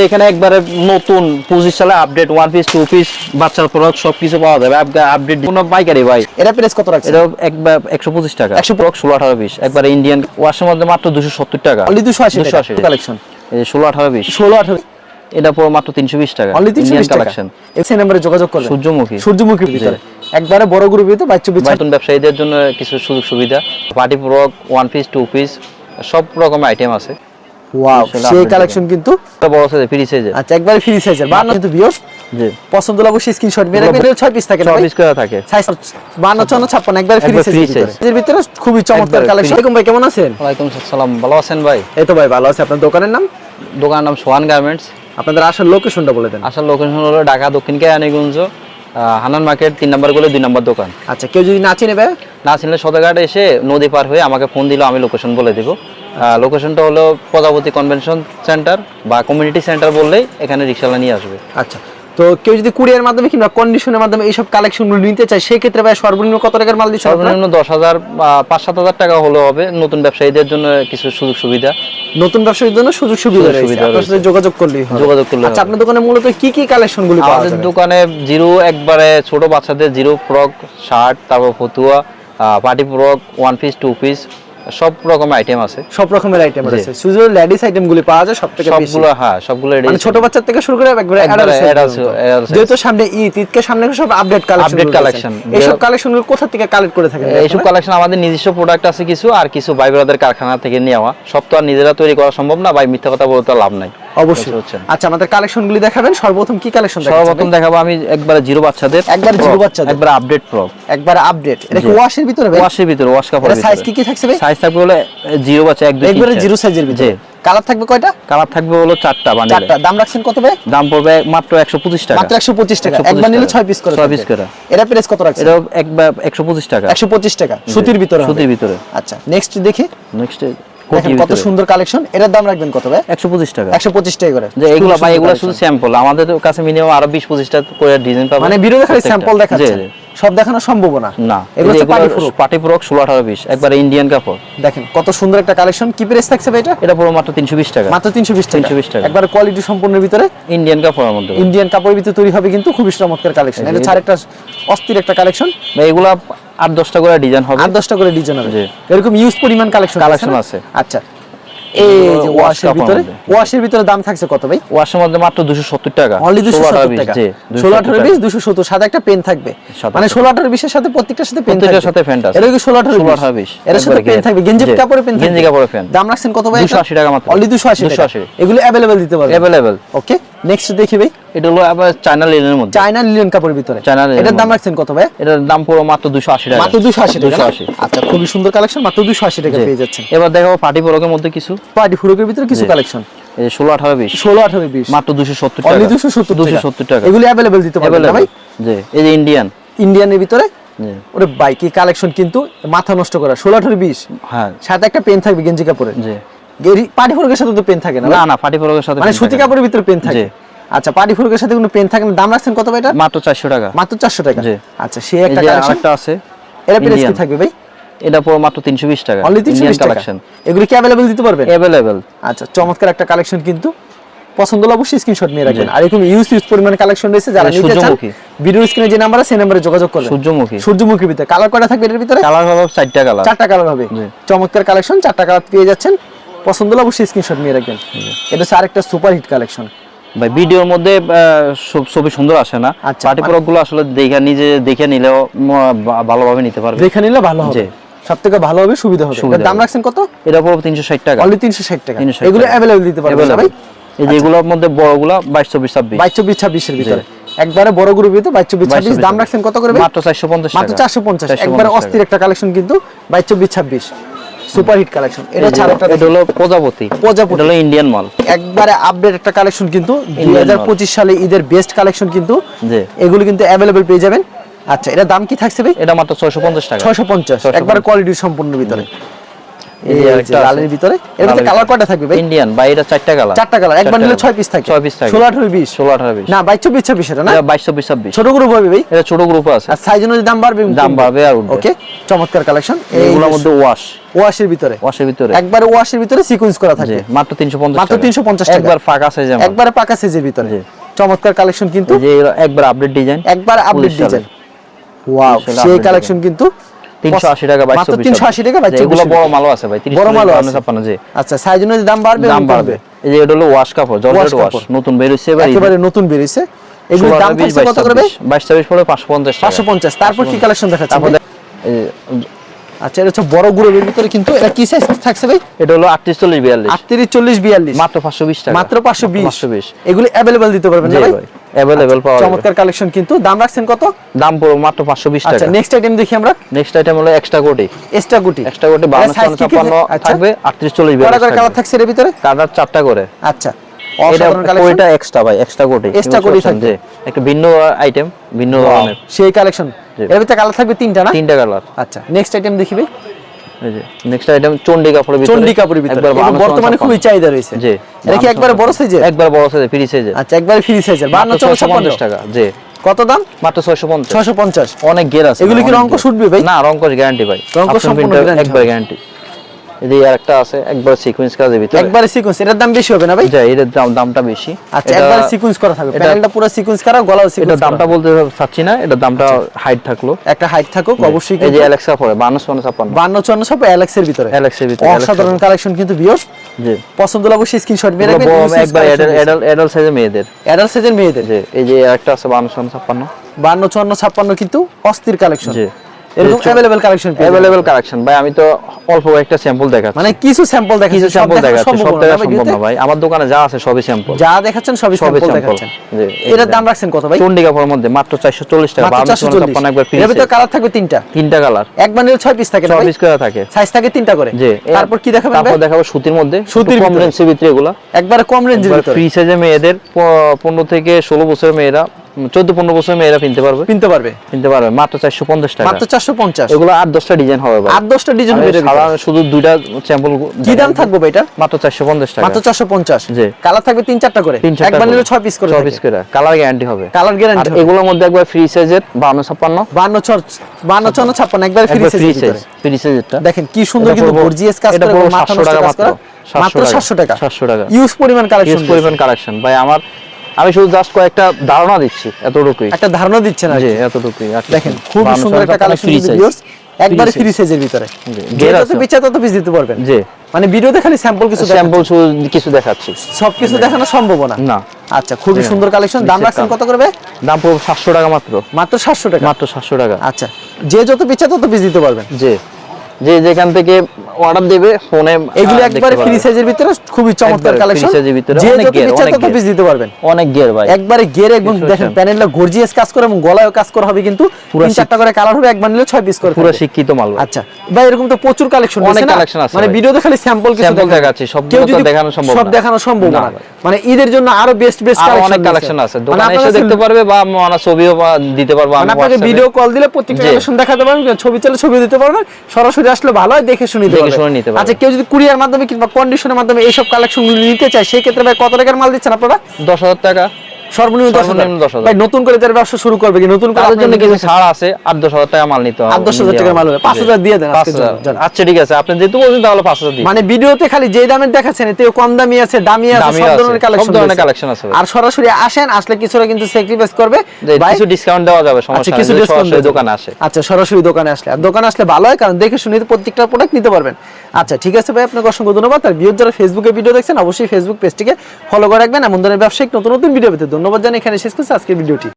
এখানে একবারে নতুন পঁচিশ সালে update one piece two piece বাচ্চার প্রোডাক্ট সবকিছু পাওয়া যাবে। আপডেট কোনো পাইকারি ভাই? এটা প্রাইস কত রাখছে এটা একবার একশো পঁচিশ টাকা। একশো প্রোডাক্ট ষোলো আঠারো পিস একবার ইন্ডিয়ান ওয়াশের মধ্যে মাত্র দুশো সত্তর টাকা। অনলি 280 280 টাকা। কালেকশন ষোলো আঠারো পিস 16 18 এটা পুরো মাত্র তিনশো বিশ টাকা। অনলি 320 টাকা। কালেকশন এই নম্বরে যোগাযোগ করবেন সূর্যমুখী। সূর্যমুখীর ভিতরে। একবারে বড় গ্রুপের ভিতরে বাচ্চা নতুন ব্যবসায়ীদের জন্য কিছু সুযোগ সুবিধা party product one piece two piece সব রকম আইটেম আছে। ওয়াও আসলে সেই কালেকশন কিন্তু? বড় সাইজে ফ্রি সাইজে আচ্ছা একবারে ফ্রি বান্ন কিন্তু বিয়স জি। পছন্দ হলে অবশ্যই স্ক্রিনশট মেরে রাখবেন। 6 পিস থাকে না সব ভাই? পিস করা থাকে। সাইজ 52 54 56 একবারে ফ্রি size। এর ভিতরে। খুবই চমৎকার কালেকশন। এরকম ভাই কেমন আছেন? ওয়ালাইকুম আসসালাম। ভালো আছেন ভাই? এই তো ভাই ভালো আছে। আপনার দোকানের নাম? দোকানের নাম সোহান গার্মেন্টস। আপনাদের আসার লোকেশনটা বলে দেন। আসার লোকেশন হলো ঢাকা দক্ষিণ কেরানীগঞ্জ হানান মার্কেট তিন নম্বর গলে দুই নম্বর দোকান। আচ্ছা কেউ যদি না চিনে না চিনলে সদরঘাটে এসে নদী পার হয়ে আমাকে ফোন দিল আমি লোকেশন বলে দেবো। লোকেশনটা হলো প্রজাপতি কনভেনশন সেন্টার বা কমিউনিটি সেন্টার বললেই এখানে রিক্সাওয়ালা নিয়ে আসবে। আচ্ছা তো কেউ যদি কুরিয়ার মাধ্যমে কিংবা কন্ডিশনের মাধ্যমে এইসব কালেকশনগুলো নিতে চায় সেই ক্ষেত্রে ভাই সর্বনিম্ন কত টাকার মাল আপনারা? সর্বনিম্ন দশ হাজার বা পাঁচ সাত হাজার টাকা হলে হবে নতুন ব্যবসায়ীদের জন্য কিছু সুযোগ সুবিধা। নতুন ব্যবসায়ীর জন্য সুযোগ সুবিধা রয়েছে। আপনার সাথে যোগাযোগ করলেই হবে। যোগাযোগ করলে আচ্ছা আপনার দোকানে মূলত কি কি কালেকশনগুলো পাওয়া যায় আমাদের দোকানে জিরো একবারে ছোট বাচ্চাদের জিরো ফ্রক শার্ট তারপর ফতুয়া party frock one piece two piece সব রকমের আইটেম আছে। সব রকমের আইটেম আছে। শুধু লেডিস আইটেমগুলি পাওয়া যায় সবথেকে বেশি। সবগুলো হ্যাঁ সবগুলো মানে ছোট বাচ্চা থেকে শুরু করে একবারে। যেহেতু সামনে ঈদ ঈদকে সামনে সব আপডেট কালেকশন। এইসব কালেকশনগুলো কোথা থেকে কালেক্ট করে থাকেন? এইসব কালেকশন আমাদের নিজস্ব প্রোডাক্ট আছে কিছু আর কিছু ভাই ব্রাদার কারখানা থেকে নেওয়া। সব তো আর নিজেরা তৈরি করা সম্ভব না ভাই মিথ্যা কথা বলতে লাভ নাই। অবশ্যই। আচ্ছা আমাদের কালেকশনগুলি দেখাবেন। সর্বপ্রথম কি কালেকশন সর্বপ্রথম দেখাবো আমি একবারে জিরো বাচ্চাদের একবারে Pro, বাচ্চাদের। একবারে আপডেট প্রো একবার আপডেট এটা কি ওয়াশের ভিতরে ওয়াশের ভিতরে ওয়াশ কাপড় এটা সাইজ কি কি থাকছে ভাই? সাইজ থাকবে হলো জিরো বাচ্চা এক দুই তিন, একবারে জিরো সাইজের ভিতরে। কালার থাকবে কয়টা? কালার থাকবে হলো চারটা বান্ডিলে চারটা। দাম রাখছেন কত ভাই? দাম পড়বে মাত্র একশো পঁচিশ টাকা। মাত্র একশো পঁচিশ টাকা। একবার নিলে টাকা। ছয় পিস করে ছয় থাকবে। piece করে। এটা প্রাইস কত রাখছেন? এটা একবার একশো পঁচিশ টাকা। একশো পঁচিশ টাকা। সুতির ভিতরে সুতির ভিতরে। আচ্ছা নেক্সট দেখি। নেক্সট কত সুন্দর কালেকশন। এটার দাম রাখবেন কত ভাই? একশো পঁচিশ টাকা। একশো পঁচিশ টাকা করে। যে এগুলো ভাই এগুলো শুধু স্যাম্পল আমাদের কাছে মিনিমাম আরও বিশ পঁচিশটা করে ডিজাইন পাবে মানে ভিডিও খালি স্যাম্পল দেখাচ্ছে। সব দেখানো সম্ভব না। না এগুলো। পার্টি প্রোক ষোলো আঠারো পিস একবার ইন্ডিয়ান কাপড়। দেখেন কত সুন্দর একটা কালেকশন। কি প্রাইস থাকছে ভাই এটা? এটা পুরো মাত্র তিনশো বিশ টাকা। মাত্র তিনশো বিশ টাকা। 320 টাকা। একবার কোয়ালিটি সম্পূর্ণের ভিতরে ইন্ডিয়ান কাপড়ের মধ্যে। ইন্ডিয়ান কাপড়ের ভিতরে তৈরি হবে কিন্তু খুবই চমৎকার কালেকশন। এটা- ছাড় একটা অস্থির একটা কালেকশন। ভাই এগুলা আট দশটা করে ডিজাইন হবে। আট দশটা করে ডিজাইন হবে। এরকম ইউজ পরিমাণ কালেকশন কালেকশন আছে। আচ্ছা। এই যে ওয়াশের ভিতরে? ওয়াশের ভিতরে দাম থাকছে কত ভাই? ওয়াশের মধ্যে মাত্র দুশো সত্তর টাকা। অনলি দুশো 16 সত্তর পিস, টাকা। জি, ষোলো 270 আঠারো টাকা। বিশ দুশো সত্তর সাথে একটা পেন থাকবে। মানে একটা ষোলো আঠারো বিশের সাথে প্রত্যেকটার সাথে পেন থাকবে। সাথে pen আছে। এটা কি ষোলো আঠারো 16 আঠারো এর সাথে পেন থাকবে। গেঞ্জি জি, কাপড়ের পেন গেঞ্জি কাপড়ের pen। দাম রাখছেন কত ভাই 280 টাকা মাত্র। অনলি দুশো আশি টাকা। এগুলো অ্যাভেলেবেল দিতে পারবে অ্যাভেলেবেল ওকে নেক্সট দেখি ভাই। এটা হলো আবার চায়না লিনের মধ্যে। চায়না কাপড়ের ভিতরে। চায়না এটার দাম রাখছেন কত ভাই? এটার দাম পুরো মাত্র দুশো আশি টাকা। মাত্র দুশো আশি টাকা আশি। আচ্ছা খুবই সুন্দর কালেকশন মাত্র দুশো আশি টাকা পেয়ে যাচ্ছেন। এবার দেখাবো পার্টি প্রোকের মধ্যে কিছু। পার্টি ফুরকের ভিতরে কিছু কালেকশন এই ষোলো আঠারো বিশ। ষোলো আঠারো বিশ। মাত্র দুশো সত্তর টাকা। দুশো সত্তর দুশো সত্তর টাকা। এগুলি অ্যাভেলেবেল দিতে পারবেন ভাই। জি এই যে ইন্ডিয়ান ইন্ডিয়ানের ভিতরে? ওরে ভাই কি কালেকশন কিন্তু মাথা নষ্ট করা। ষোলো আঠারো বিশ। হ্যাঁ। সাথে একটা পেন থাকবে গেঞ্জি কাপড়ের। জি। পার্টি ফুরকের সাথে তো পেন থাকে না না না পার্টি প্রোকের সাথে মানে সুতি কাপড়ের ভিতরে পেন থাকে। আচ্ছা পার্টি ফুরকের সাথে কোনো পেন থাকে না? দাম রাখছেন কত ভাই এটা? মাত্র চারশো টাকা। মাত্র চারশো টাকা। জি। আচ্ছা সে একটা কালেকশন আছে এটা প্রাইস কি থাকবে ভাই? এটা পুরো মাত্র তিনশো বিশ টাকা। অনলি তিনশো বিশ টাকা? কালেকশন এগুলি কি অ্যাভেলেবেল দিতে পারবেন? অ্যাভেলেবেল আচ্ছা চমৎকার একটা কালেকশন কিন্তু। পছন্দ হলে অবশ্যই স্ক্রিনশট নিয়ে রাখবেন। আর এরকম ইউজ ইউজ পরিমাণ কালেকশন রয়েছে যারা নিতে চান ভিডিও স্ক্রিনে যে নাম্বার আছে সেই নাম্বারে যোগাযোগ করবেন। সূর্যমুখী। সূর্যমুখীর ভিতরে। কালার কয়টা থাকবে এর ভিতরে? কালার হলো চারটা কালার চারটা কালার হবে। চমৎকার কালেকশন চারটা কালার পেয়ে যাচ্ছেন। পছন্দ হলে অবশ্যই স্ক্রিনশট নিয়ে রাখবেন। এটা হচ্ছে আরেকটা সুপার হিট কালেকশন ভাই ভিডিওর মধ্যে ছবি সুন্দর আসে না। আচ্ছা, পার্টি মানে- প্রোকগুলো আসলে দেখে নিজে দেখে নিলেও ভালোভাবে নিতে পারবে। দেখে নিলে ভালো হবে। জি। সব থেকে ভালো হবে। সুবিধা হবে দাম রাখছেন কত? এটা টাকা। অনলি টাকা। এগুলো দিতে পারবেন ভাই? এই যেগুলোর মধ্যে বড়গুলা ভিতরে। একবারে বড় গ্রুপে তো বাইশ চব্বিশ 22 ছাব্বিশ। দাম রাখছেন কত করে মাত্র চারশো পঞ্চাশ মাত্র চারশো পঞ্চাশ। 450 একবারে অস্থির একটা কালেকশন কিন্তু সুপার হিট কালেকশন এটা ছাড়া এটা হলো প্রজাপতি। প্রজাপতি। হলো ইন্ডিয়ান মাল। একবারে আপডেট একটা কালেকশন কিন্তু দুই Indian হাজার মাল। পঁচিশ সালে ঈদের বেস্ট কালেকশন কিন্তু এগুলো কিন্তু অ্যাভেলেবেল পেয়ে যাবেন। আচ্ছা এটা দাম কি থাকছে ভাই? এটা মাত্র ছয়শো পঞ্চাশ টাকা। ছয়শো পঞ্চাশ। 650 একবারে কোয়ালিটির সম্পূর্ণ ভিতরে। লালের ভিতরে। এর ভিতরে কালার কয়টা থাকবে ভাই? ইন্ডিয়ান বা এটা চারটা কালার চারটা কালার একবার নিলে ছয় পিস থাকে। ছয় পিস থাকে ষোলো আঠারো বিশ। ষোলো আঠারো বিশ। না বাইশ চব্বিশ ছাব্বিশ এটা না? এটা বাইশ চব্বিশ ছাব্বিশ। ছোট গ্রুপ হবে ভাই। এটা ছোট গ্রুপ আছে। আর সাইজ অনুযায়ী দাম বাড়বে দাম বাড়বে আর উঠবে। ওকে চমৎকার কালেকশন এইগুলোর মধ্যে ওয়াশ ওয়াশের ভিতরে। ওয়াশের ভিতরে। একবার ওয়াশের ভিতরে সিকোয়েন্স করা থাকে মাত্র তিনশো পঞ্চাশ মাত্র 350 টাকা। একবার ফাঁকা আছে একবার পাকা সাইজের ভিতরে। চমৎকার কালেকশন কিন্তু। যে একবার আপডেট ডিজাইন একবার আপডেট ডিজাইন। ওয়াও সেই কালেকশন কিন্তু তিনশো আশি টাকা বাইশ মাত্র 380 টাকা, 22 এগুলো বড় মালও আছে ভাই বড় মালও আছে। জি। আচ্ছা সাইজ অনুযায়ী দাম বাড়বে দাম বাড়বে। এই যে এটা হলো ওয়াশ কাপড় জর্জেট ওয়াশ নতুন বের এবার একেবারে নতুন এগুলো দাম কত করে ভাই? বাইশ ছাব্বিশ পড়ে পাঁচশো পঞ্চাশ টাকা। পাঁচশো পঞ্চাশ। তারপর কি কালেকশন দেখাচ্ছে তারপর ভাই? আচ্ছা এটা হচ্ছে বড় গ্রুপের ভিতরে কিন্তু এটা কি সাইজ থাকছে ভাই? এটা হলো আটত্রিশ চল্লিশ বিয়াল্লিশ। আটত্রিশ চল্লিশ বিয়াল্লিশ। মাত্র পাঁচশো বিশ টাকা। মাত্র পাঁচশো বিশ। পাঁচশো বিশ। এগুলি অ্যাভেলেবেল দিতে পারবেন না ভাই। ভাই পাওয়া যাবে। চমৎকার কালেকশন কিন্তু। দাম রাখছেন কত? দাম পড়বে মাত্র পাঁচশো বিশ আচ্ছা নেক্সট আইটেম দেখি আমরা। নেক্সট আইটেম হলো এক্সট্রা কোটি এক্সট্রা গুটি। এক্সট্রা কোটি বাউন্ন size কি কি ছাপ্পান্ন আচ্ছা। থাকবে আটত্রিশ চল্লিশ কয়টা বিয়াল্লিশ করে কালার থাকছে এর ভিতরে? কালার চারটা করে। আচ্ছা। এটা এক্সট্রা ভাই এক্সট্রা কোটি Extra কোটি থাকবে। একটা ভিন্ন আইটেম ভিন্ন সেই কালেকশন। এর ভিতরে কালার থাকবে তিনটা না? তিনটা কালার আচ্ছা নেক্সট আইটেম দেখি ভাই। নেক্সট আইটেম চন্ডি কাপড়ের ভিতরে। চন্ডি কাপড়ের ভিতরে। একবার বর্তমানে খুবই চাহিদা রয়েছে। জি। এটা কি একবারে বড় সাইজের? একবার বড় সাইজে ফ্রি সাইজে আচ্ছা একবারে ফ্রি 650 টাকা জি। কত দাম? মাত্র 650 ছয়শো পঞ্চাশ। অনেক গের আছে। এগুলো কি রংকশ উঠবে ভাই? না রংকশ গ্যারান্টি ভাই। সম্পূর্ণ একবার গ্যারান্টি এই যে আর একটা আছে একবার সিকোয়েন্স কাজের ভিতরে। একবারে সিকোয়েন্স এটার দাম বেশি হবে না ভাই? যা এর দাম দামটা বেশি। আচ্ছা একবারে সিকোয়েন্স করা থাকবে প্যানেলটা পুরো সিকোয়েন্স করা গলাও এটা দামটা বলতে চাচ্ছি না এটা দামটা হাইট থাকল। একটা হাইট থাকুক অবশ্যই এই যে অ্যালেক্সা পরে 52 56 বান্ন চুয়ান্ন সব অ্যালেক্সের ভিতরে। অ্যালেক্সের ভিতরে অসাধারণ কালেকশন কিন্তু ভিউয়ার্স জি। পছন্দ হলে অবশ্যই স্ক্রিনশট মেরে রাখবেন একবার অ্যাডাল্ট অ্যাডাল্ট সাইজের মেয়েদের। অ্যাডাল্ট সাইজের মেয়েদের। এই যে একটা আছে 52 56 বান্ন চুয়ান্ন ছাপ্পান্ন কিন্তু অস্থির কালেকশন জি। এরকম অ্যাভেলেবেল কালেকশন অ্যাভেলেবল কালেকশন ভাই আমি তো অল্প একটা স্যাম্পল দেখাচ্ছি। মানে কিছু স্যাম্পল দেখাচ্ছেন কিছু স্যাম্পল দেখাচ্ছি সব দেখা সম্ভব না ভাই আমার দোকানে যা আছে সবই স্যাম্পল যা দেখাচ্ছেন সবই সবই স্যাম্পল স্যাম্পল দেখাচ্ছেন। জি এটার দাম রাখছেন কত ভাই? চন্ডি মধ্যে মাত্র 440 টাকা। 52 একবার ফ্রি এর ভিতরে কালার থাকবে তিনটা। তিনটা কালার পিস থাকে না পিস করে থাকে। সাইজ থাকে তিনটা করে। জি তারপর কি দেখাবেন তারপর ভাই? দেখাবো সুতির মধ্যে সুতির কম ভিতরে। রেঞ্জের ভিতরে এগুলা। একবারে কম রেঞ্জের ভিতরে। ফ্রি সাইজে মেয়েদের প- পনেরো থেকে ষোলো বছরের মেয়েরা চোদ্দ পনেরো বছরের মেয়েরা কিনতে পারবে? কিনতে পারবে। কিনতে পারবে। মাত্র চারশো পঞ্চাশ টাকা। মাত্র চারশো পঞ্চাশ এগুলো আট দশটা ডিজাইন হবে আট দশটা ডিজাইন হবে শুধু দুইটা স্যাম্পল কি দাম থাকবে এটা? মাত্র চারশো পঞ্চাশ টাকা। মাত্র চারশো পঞ্চাশ জি। কালার থাকবে তিন চারটা করে। তিন চারটা একবার নিলে ছয় পিস করে ছয় পিস করে। কালার গ্যারান্টি হবে। কালার গ্যারান্টি এগুলোর মধ্যে একবার ফ্রি সাইজের বান্ন ছাপ্পান্ন বান্ন ছয় বান্ন চন্ন ছাপ্পান্ন একবার ফ্রি সাইজ ফ্রি সাইজেরটা দেখেন কি সুন্দর কিন্তু গর্জিয়াস কাজ এটা করে পড়ব এবং মাথা 700 নষ্ট টাকা মাত্র। করা। 700 মাত্র টাকা। 700 টাকা। 700 টাকা। ইউজ পরিমাণ কালেকশন ইউজ পরিমাণ কালেকশন ভাই আমার আমি শুধু জাস্ট কয়েকটা ধারণা দিচ্ছি এতটুকুই। একটা ধারণা দিচ্ছেন আর জি এতটুকুই দেখেন না। খুব সুন্দর একটা কালেকশন। ভিউয়ার্স একবারে ফ্রি সাইজের ভিতরে। জি, গের যত আছে। পিছা তত পিস দিতে পারবেন। জি। মানে ভিডিওতে খালি স্যাম্পল কিছু স্যাম্পল কিছু দেখাচ্ছি। সব কিছু দেখানো সম্ভব না। না। আচ্ছা খুবই সুন্দর কালেকশন দাম রাখছেন কত করবে দাম পড়বে সাতশো টাকা মাত্র। মাত্র সাতশো টাকা? মাত্র সাতশো টাকা। আচ্ছা যে যত পিছা তত পিস দিতে পারবেন। যে যে যেখান থেকে অর্ডার দেবে ফোনে এগুলো একবারে ফ্রি সাইজের ভিতরে খুবই চমৎকার কালেকশন size ভিতরে অনেক পিছা অনেক তত পিস দিতে পারবেন। অনেক গিয়ার ভাই। একবারে এবং দেখেন প্যানেলটা গর্জিয়াস কাজ করে এবং গলায়ও কাজ করা হবে কিন্তু তিন চারটা করে কালার হবে একবার নিলে ছয় পিস করে পুরো শিক্ষিত মাল আচ্ছা ভাই এরকম তো প্রচুর কালেকশন অনেক collection আছে মানে ভিডিওতে খালি স্যাম্পল কিছু। দেখাচ্ছি, তো দেখানো সম্ভব সব দেখানো সম্ভব না না। মানে ঈদের জন্য আরও বেস্ট বেস্ট কালেকশন অনেক কালেকশন আছে। দোকানে এসে দেখতে পারবে বা মানে ছবিও দিতে পারব আমি মানে আপনাকে ভিডিও কল দিলে প্রত্যেকটা কালেকশন দেখাতে পারবেন ছবি চলে ছবি দিতে পারবেন সরাসরি আসলে ভালো হয় দেখে শুনে দেখে শুনে নিতে আচ্ছা কেউ যদি কুরিয়ার মাধ্যমে কিংবা কন্ডিশনের মাধ্যমে এইসব কালেকশন নিতে চায় সেই ক্ষেত্রে ভাই কত টাকার মাল দিচ্ছেন আপনারা? দশ হাজার টাকা। সর্বনিম্ন দশ হাজার। 10,000 ভাই নতুন করে যারা ব্যবসা শুরু করবে কি নতুন জন্য কিছু ছাড় আছে টাকা মাল নিতে হবে টাকার মাল হবে। দিয়ে দেন আচ্ছা ঠিক আছে। আপনি যেহেতু বলছেন তাহলে দিন। মানে ভিডিওতে খালি যে দামের দেখাচ্ছেন এতে কম দামি আছে দামি আছে সব ধরনের কালেকশন আছে আর সরাসরি আসেন আসলে কিছুটা কিন্তু স্যাক্রিফাইস করবে। কিছু ডিসকাউন্ট দেওয়া যাবে আচ্ছা সমস্যা কিছু ডিসকাউন্ট দোকানে আসে। আচ্ছা সরাসরি দোকানে আসলে। আর দোকানে আসলে ভালো হয় কারণ দেখে শুনে প্রত্যেকটা প্রোডাক্ট নিতে পারবেন। আচ্ছা ঠিক আছে ভাই আপনাকে অসংখ্য ধন্যবাদ। আর যারা ফেসবুকে ভিডিও দেখছেন অবশ্যই ফেসবুক পেজটিকে ফলো করে রাখবেন। এমন ধরনের ব্যবসায়িক নতুন নতুন ভিডিও পেতে ধন্যবাদ জানাই এখানে শেষ করছি আজকের ভিডিওটি।